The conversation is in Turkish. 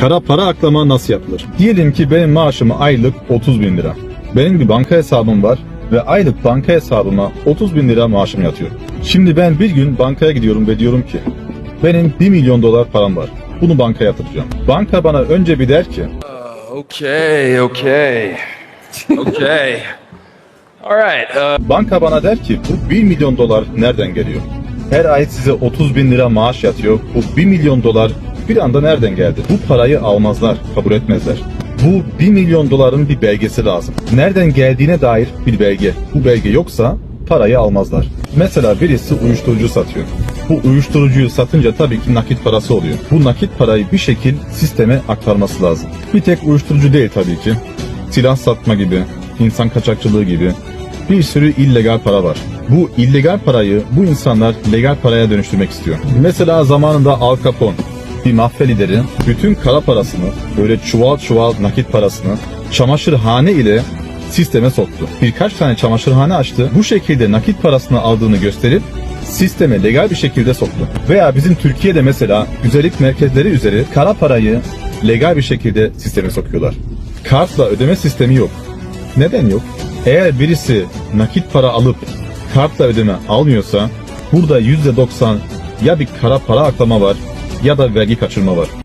Kara para aklama nasıl yapılır? Diyelim ki benim maaşım aylık 30 bin lira. Benim bir banka hesabım var ve aylık banka hesabıma 30 bin lira maaşım yatıyor. Şimdi ben bir gün bankaya gidiyorum ve diyorum ki benim 1 milyon dolar param var. Bunu bankaya yatıracağım. Banka bana önce bir der ki Okay, okay. Okay. All right. Uh, Banka bana der ki bu 1 milyon dolar nereden geliyor? Her ay size 30 bin lira maaş yatıyor. Bu 1 milyon dolar bir anda nereden geldi? Bu parayı almazlar, kabul etmezler. Bu 1 milyon doların bir belgesi lazım. Nereden geldiğine dair bir belge. Bu belge yoksa parayı almazlar. Mesela birisi uyuşturucu satıyor. Bu uyuşturucuyu satınca tabii ki nakit parası oluyor. Bu nakit parayı bir şekil sisteme aktarması lazım. Bir tek uyuşturucu değil tabii ki. Silah satma gibi, insan kaçakçılığı gibi, bir sürü illegal para var. Bu illegal parayı bu insanlar legal paraya dönüştürmek istiyor. Mesela zamanında Al Capone bir mafya lideri bütün kara parasını böyle çuval çuval nakit parasını çamaşırhane ile sisteme soktu. Birkaç tane çamaşırhane açtı. Bu şekilde nakit parasını aldığını gösterip sisteme legal bir şekilde soktu. Veya bizim Türkiye'de mesela güzellik merkezleri üzeri kara parayı legal bir şekilde sisteme sokuyorlar. Kartla ödeme sistemi yok. Neden yok? Eğer birisi nakit para alıp kartla ödeme almıyorsa burada %90 ya bir kara para aklama var ya da vergi kaçırma var.